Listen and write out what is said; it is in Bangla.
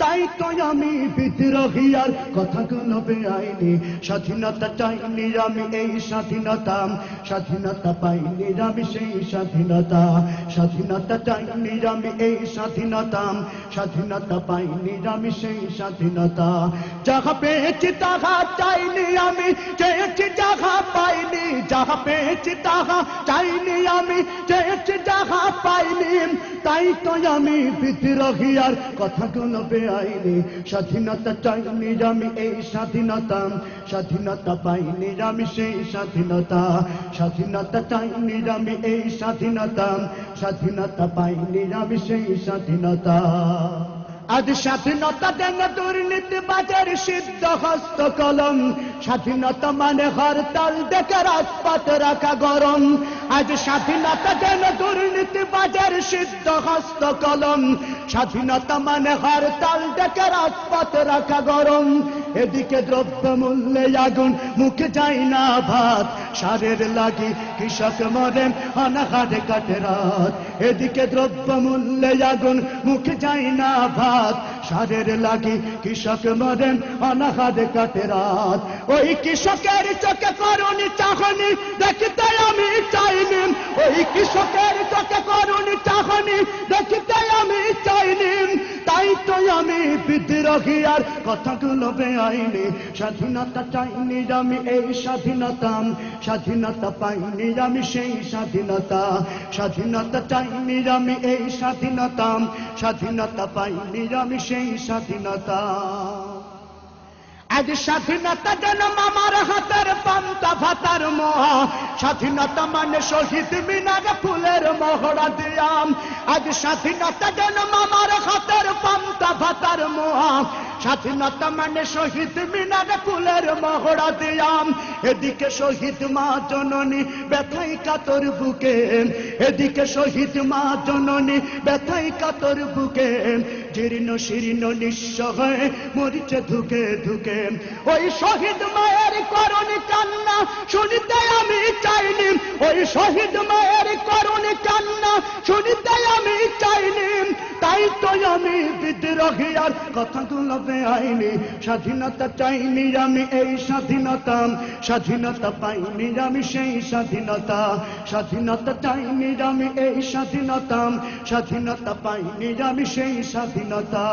তাই তো আমি বিদ্রোহী আর কথাগুলো বেআইনি স্বাধীনতা চাইনি আমি এই স্বাধীনতা। স্বাধীনতা পাইনি আমি সেই স্বাধীনতা। স্বাধীনতা চাইনি আমি এই স্বাধীনতা। স্বাধীনতা পাইনি আমি সেই স্বাধীনতা। যাহা পেয়েছি তাহা চাইনি আমি চেয়েছি যাহা পেয়েছি, তাহা চাইনি আমি, চেয়েছি যাহা পাইনি। তাই তো আমি বিদ্রোহী, আর কথাগুলো বেআইনি। স্বাধীনতা চাইনি আমি, এই স্বাধীনতা। স্বাধীনতা পাইনি আমি, সেই স্বাধীনতা। স্বাধীনতা চাইনি আমি, এই স্বাধীনতা। স্বাধীনতা পাইনি আমি, সেই স্বাধীনতা। আজ স্বাধীনতা দেন দুর্নীতি বাজার সিদ্ধ হস্ত কলম। স্বাধীনতা মানে হরতাল দেখে রাজপথ রাখা গরম। আজ স্বাধীনতা দেন দুর্নীতি বাজার সিদ্ধ হস্ত কলম। স্বাধীনতা মানে হরতাল দেখে রাজপথ রাখা গরম। এদিকে দ্রব্য মূল্যে আগুন, মুখে যায় না ভাত। সারের লাগি কৃষক মরেন অনাহারে কাটে রাত। এদিকে দ্রব্য মূল্যে আগুন, মুখে যায় না ভাত। সারের লাগি কৃষক মরেন অনাহারে কাটে রাত। ওই কৃষকের চোখে করুন চাহনি, দেখিতে আর কথাগুলো বেআইনি। স্বাধীনতা চাইনি আমি এই স্বাধীনতা। স্বাধীনতা পাইনি আমি সেই স্বাধীনতা। স্বাধীনতা চাইনি আমি এই স্বাধীনতা। স্বাধীনতা পাইনি আমি সেই স্বাধীনতা। আজ স্বাধীনতা যেন মামার হাতের পান্তা ভাতার মহা। স্বাধীনতা মানে শহীদ মিনার ফুলের মহড়া দিয়াম আজ স্বাধীনতা যেন মামার হাতের পান্তা ভাতার মহা স্বাধীনতা মানে শহীদ মিনার ফুলের মহড়া দিয়াম। এদিকে শহীদ মা জননী ব্যথাই কাতর বুকে। এদিকে শহীদ মা জননী ব্যথাই কাতর বুকে। জীর্ণ শীর্ণ নিঃস্ব হয়ে মরিচে ধুকে ধুকে। ওই শহীদ মায়ের করণী কান্না শুনিতে আমি চাইনি। ওই শহীদ মায়ের করণী আমি বিদ্রোহী আর কথাগুলো বেআইনি স্বাধীনতা চাইনি আমি এই স্বাধীনতা। স্বাধীনতা পাইনি আমি সেই স্বাধীনতা। স্বাধীনতা চাইনি আমি এই স্বাধীনতা। স্বাধীনতা পাইনি আমি সেই স্বাধীনতা।